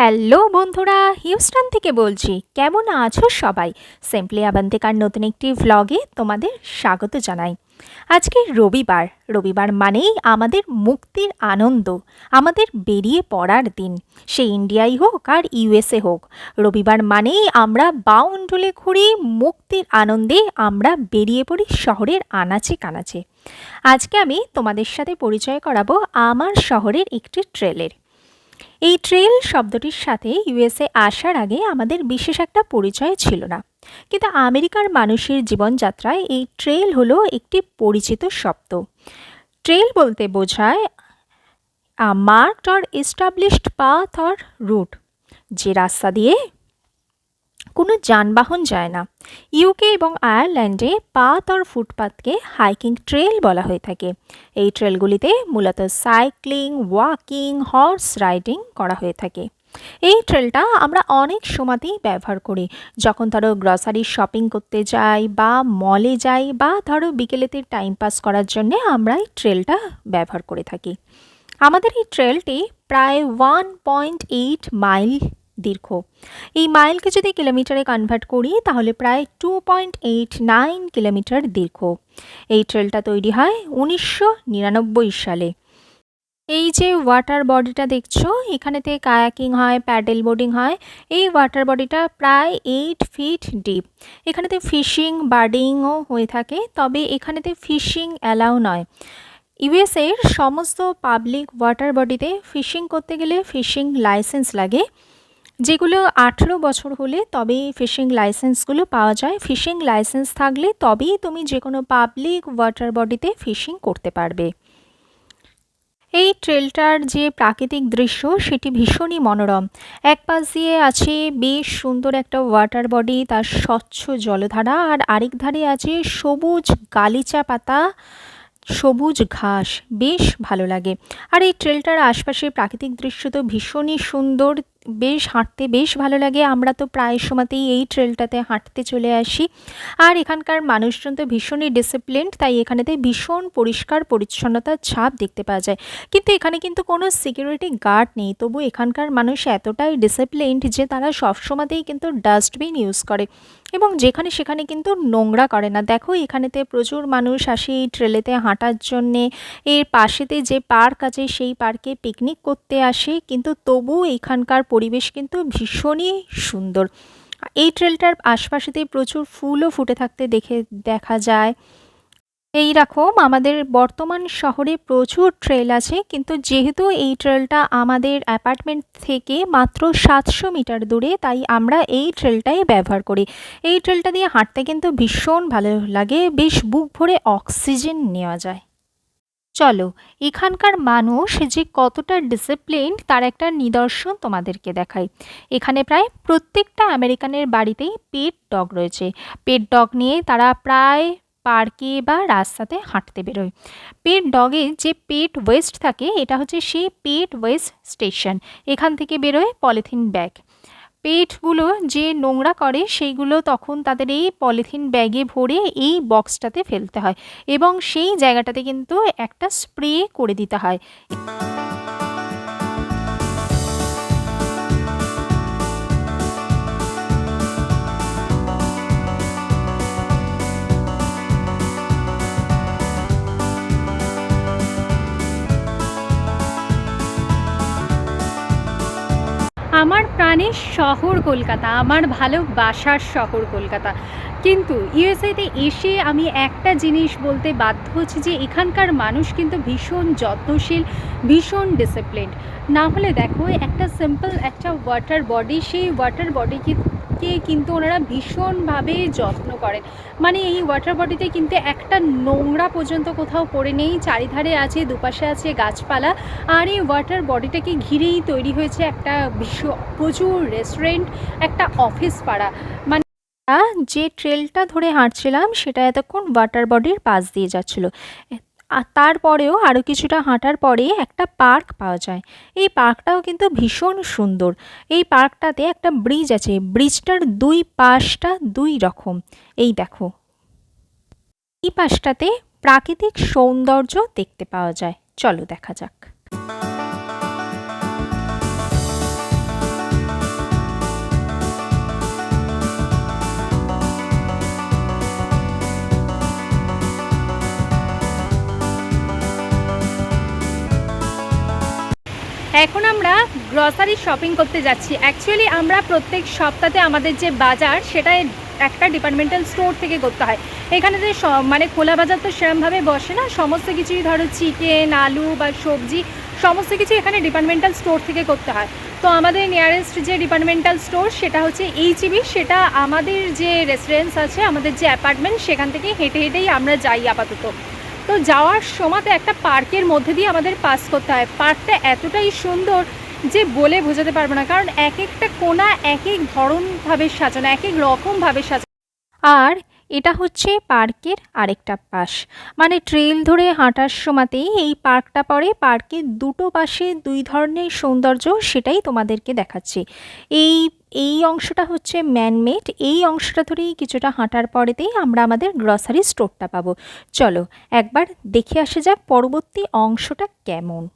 Hello বন্ধুরা, Houston থেকে বলছি, কেমন আছো সবাই? সিম্পলি আবান্তিকার নতুন একটি ভ্লগে তোমাদের স্বাগত জানাই। আজকে রবিবার রবিবার মানেই আমাদের মুক্তির আনন্দ, আমাদের বেরিয়ে পড়ার দিন, সে ইন্ডিয়াই হোক আর ইউএসএ হোক। রবিবার মানেই আমরা বাউন্ডুলে ঘুরি মুক্তির আনন্দে আমরা বেরিয়ে পড়ি শহরের আনাচে কানাচে। আজকে আমি তোমাদের সাথে পরিচয় করাবো আমার শহরের একটি ট্রেলের। এই ট্রেল শব্দটির সাথে ইউএসএ আসার আগে আমাদের বিশেষ একটা পরিচয় ছিল না। কিন্তু আমেরিকার মানুষের জীবনযাত্রায় এই ট্রেল হলো একটি পরিচিত শব্দ। ট্রেল বলতে বোঝায় marked or established path or route যে রাস্তা দিয়ে কোনো যানবাহন যায় না। ইউকে এবং আয়ারল্যান্ডে পাথ অর ফুটপাথকে হাইকিং ট্রেল বলা হয়ে থাকে। এই ট্রেলগুলিতে মূলত সাইক্লিং ওয়াকিং হর্স রাইডিং করা হয়ে থাকে। এই ট্রেলটা আমরা অনেক সময়তেই ব্যবহার করি। যখন ধরো গ্রসারি শপিং করতে যাই বা মলে যাই বা ধরো বিকেলেতে টাইম পাস করার জন্যে আমরা এই ট্রেলটা ব্যবহার করে থাকি। আমাদের এই ট্রেলটি প্রায় ওয়ান পয়েন্ট এইট মাইল দীর্ঘ। এই মাইলকে যদি কিলোমিটারে কনভার্ট করি, তাহলে প্রায় two point eight nine kilometre দীর্ঘ। এই ট্রেলটা তৈরি হয় উনিশশো নিরানব্বই সালে। এই যে ওয়াটার বডিটা দেখছ এখানেতে কায়াকিং হয় প্যাডেল বোর্ডিং হয়, এই ওয়াটার বডিটা প্রায় এইট ফিট ডিপ এখানেতে ফিশিং বার্ডিংও হয়ে থাকে, তবে এখানেতে ফিশিং অ্যালাউ নয়। ইউএসএর সমস্ত পাবলিক ওয়াটার বডিতে ফিশিং করতে গেলে ফিশিং লাইসেন্স লাগে। যেগুলো আঠেরো বছর হলে তবেই ফিশিং লাইসেন্সগুলো পাওয়া যায়। ফিশিং লাইসেন্স থাকলে তবেই তুমি যে কোনো পাবলিক ওয়াটার বডিতে ফিশিং করতে পারবে। এই ট্রেলটার যে প্রাকৃতিক দৃশ্য, সেটি ভীষণই মনোরম। এক পাশ দিয়ে আছে বেশ সুন্দর একটা ওয়াটার বডি, তার স্বচ্ছ জলধারা, আর আরেক ধারে আছে সবুজ গালিচা পাতা, সবুজ ঘাস। বেশ ভালো লাগে। আর এই ট্রেলটার আশপাশের প্রাকৃতিক দৃশ্য তো ভীষণই সুন্দর বেশ হাঁটতে বেশ ভালো লাগে। আমরা তো প্রায় সময়তেই এই ট্রেলটাতে হাঁটতে চলে আসি। আর এখানকার মানুষজন তো ভীষণই ডিসিপ্লিনড তাই এখানেতে ভীষণ পরিষ্কার পরিচ্ছন্নতার ছাপ দেখতে পাওয়া যায়। কিন্তু এখানে কিন্তু কোনো সিকিউরিটি গার্ড নেই। তবু এখানকার মানুষ এতটাই ডিসিপ্লিনড যে তারা সবসময়তেই কিন্তু ডাস্টবিন ইউজ করে। এবং যেখানে সেখানে কিন্তু নোংরা করে না। দেখো, এখানেতে প্রচুর মানুষ আসে এই ট্রেলেতে হাঁটার জন্যে। এর পাশেতে যে পার্ক আছে, সেই পার্কে পিকনিক করতে আসে। কিন্তু তবু এখানকার পরিবেশ কিন্তু ভীষণই সুন্দর। এই ট্রেলটার আশপাশেতে প্রচুর ফুলও ফুটে থাকতে দেখে, দেখা যায়। এই রকম আমাদের বর্তমান শহরে প্রচুর ট্রেল আছে, কিন্তু যেহেতু এই ট্রেলটা আমাদের অ্যাপার্টমেন্ট থেকে মাত্র সাতশো মিটার দূরে, তাই আমরা এই ট্রেলটাই ব্যবহার করি। এই ট্রেলটা দিয়ে হাঁটতে কিন্তু ভীষণ ভালো লাগে, বেশ বুক ভরে অক্সিজেন নেওয়া যায়। চলো, এখানকার মানুষ যে কতটা ডিসিপ্লিন তার একটা নিদর্শন তোমাদেরকে দেখাই। এখানে প্রায় প্রত্যেকটা আমেরিকানের বাড়িতেই পেট ডগ রয়েছে। পেট ডগ নিয়ে তারা প্রায় পার্কে বা রাস্তাতে হাঁটতে বেরোয়। পেট ডগে যে পেট ওয়েস্ট থাকে, এটা হচ্ছে সেই পেট ওয়েস্ট স্টেশন। এখান থেকে বেরোয় পলিথিন ব্যাগ। পেটগুলো যে নোংরা করে, সেইগুলো তখন তাদের এই পলিথিন ব্যাগে ভরে এই বক্সটাতে ফেলতে হয় এবং সেই জায়গাটাতে কিন্তু একটা স্প্রে করে দিতে হয়। আমার প্রাণের শহর কলকাতা, আমার ভালোবাসার শহর কলকাতা। কিন্তু ইউএসএতে এসে আমি একটা জিনিস বলতে বাধ্য হচ্ছি যে, এখানকার মানুষ কিন্তু ভীষণ যত্নশীল, ভীষণ ডিসিপ্লিনড না হলে দেখো, একটা সিম্পল একটা ওয়াটার বডি সেই ওয়াটার বডিকে কিন্তু ওনারা ভীষণভাবে যত্ন করেন। মানে এই ওয়াটার বডিতে কিন্তু একটা নোংরা পর্যন্ত কোথাও পড়ে নেই, চারিধারে আছে, দুপাশে আছে গাছপালা, আর এই ওয়াটার বডিটাকে ঘিরেই তৈরি হয়েছে একটা বিশ্ব, প্রচুর রেস্টুরেন্ট একটা অফিস পাড়া। মানে যে ট্রেলটা ধরে হাঁটছিলাম, সেটা এতক্ষণ ওয়াটার বডির পাশ দিয়ে যাচ্ছিল। আর তারপরেও আরও কিছুটা হাঁটার পরে একটা পার্ক পাওয়া যায়। এই পার্কটাও কিন্তু ভীষণ সুন্দর। এই পার্কটাতে একটা ব্রিজ আছে। ব্রিজটার দুই পাশটা দুই রকম। এই দেখো। এই পাশটাতে প্রাকৃতিক সৌন্দর্য দেখতে পাওয়া যায়। চলো দেখা যাক। এখন আমরা গ্রসারি শপিং করতে যাচ্ছি। অ্যাকচুয়ালি আমরা প্রত্যেক সপ্তাহে আমাদের যে বাজার সেটা একটা ডিপার্টমেন্টাল স্টোর থেকে করতে হয়। এখানে যে মানে খোলা বাজার তো সেরমভাবে বসে না। সমস্ত কিছুই ধরো চিকেন আলু বা সবজি, সমস্ত কিছু এখানে ডিপার্টমেন্টাল স্টোর থেকে করতে হয়। তো আমাদের নিয়ারেস্ট যে ডিপার্টমেন্টাল স্টোর সেটা হচ্ছে এইচইবি সেটা আমাদের যে রেসিডেন্স আছে, আমাদের যে অ্যাপার্টমেন্ট সেখান থেকে হেঁটে হেঁটেই আমরা যাই আপাতত। তো যাওয়ার সময়তে একটা পার্কের মধ্যে দিয়ে আমাদের পাস করতে হয়। পার্কটা এতটাই সুন্দর যে বলে বোঝাতে পারব না, কারণ এক একটা কোণা এক এক ধরনভাবে সাজানো এক এক রকমভাবে সাজানো। আর এটা হচ্ছে পার্কের আরেকটা পাশ। মানে ট্রেল ধরে হাঁটার সময়তেই এই পার্কটা পড়ে। পার্কের দুটো পাশে দুই ধরনের সৌন্দর্য সেটাই তোমাদেরকে দেখাচ্ছি। এই এই অংশটা হচ্ছে ম্যানমেড এই অংশটা ধরেই কিছুটা হাঁটার পরেতেই আমরা আমাদের গ্রসারি স্টোরটা পাবো। চলো একবার দেখে আসা যাক পরবর্তী অংশটা কেমন।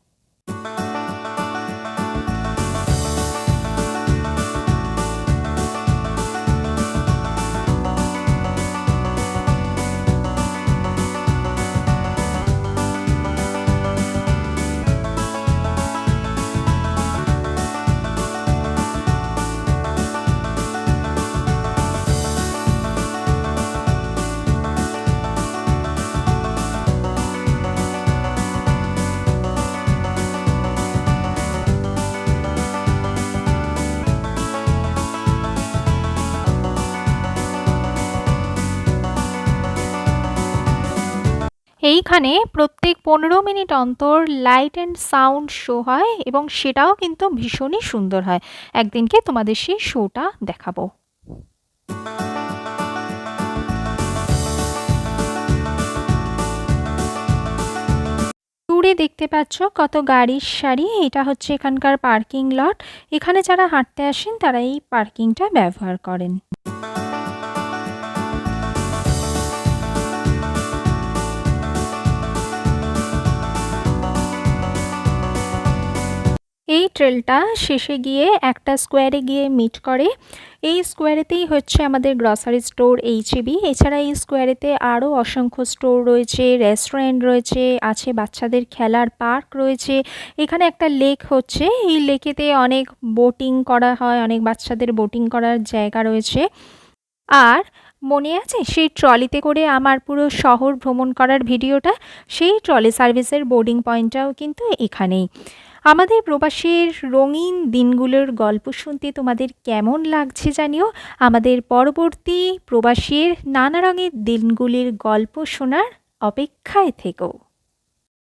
এইখানে প্রত্যেক পনেরো মিনিট অন্তর লাইট অ্যান্ড সাউন্ড শো হয় এবং সেটাও কিন্তু ভীষণই সুন্দর হয়। একদিনকে তোমাদের সেই শোটা দেখাবো। দূরে দেখতে পাচ্ছ কত গাড়ির সারি, এটা হচ্ছে এখানকার পার্কিং লট এখানে যারা হাঁটতে আসেন তারা এই পার্কিংটা ব্যবহার করেন। এই ট্রেলটা শেষে গিয়ে একটা স্কোয়ারে গিয়ে মিট করে। এই স্কোয়ারেতেই হচ্ছে আমাদের গ্রসারি স্টোর এইচএবি এছাড়া এই স্কোয়ারেতে আরও অসংখ্য স্টোর রয়েছে রেস্টুরেন্ট রয়েছে, আছে বাচ্চাদের খেলার পার্ক রয়েছে। এখানে একটা লেক হচ্ছে। এই লেকেতে অনেক বোটিং করা হয়, অনেক বাচ্চাদের বোটিং করার জায়গা রয়েছে। আর মনে আছে সেই ট্রলিতে করে আমার পুরো শহর ভ্রমণ করার ভিডিওটা? সেই ট্রলি সার্ভিসের বোর্ডিং পয়েন্টটাও কিন্তু এখানেই। আমাদের প্রবাসের রঙিন দিনগুলোর গল্প শুনতে তোমাদের কেমন লাগছে জানিও। আমাদের পরবর্তী প্রবাসের নানা রঙের দিনগুলির গল্প শোনার অপেক্ষায় থেকো।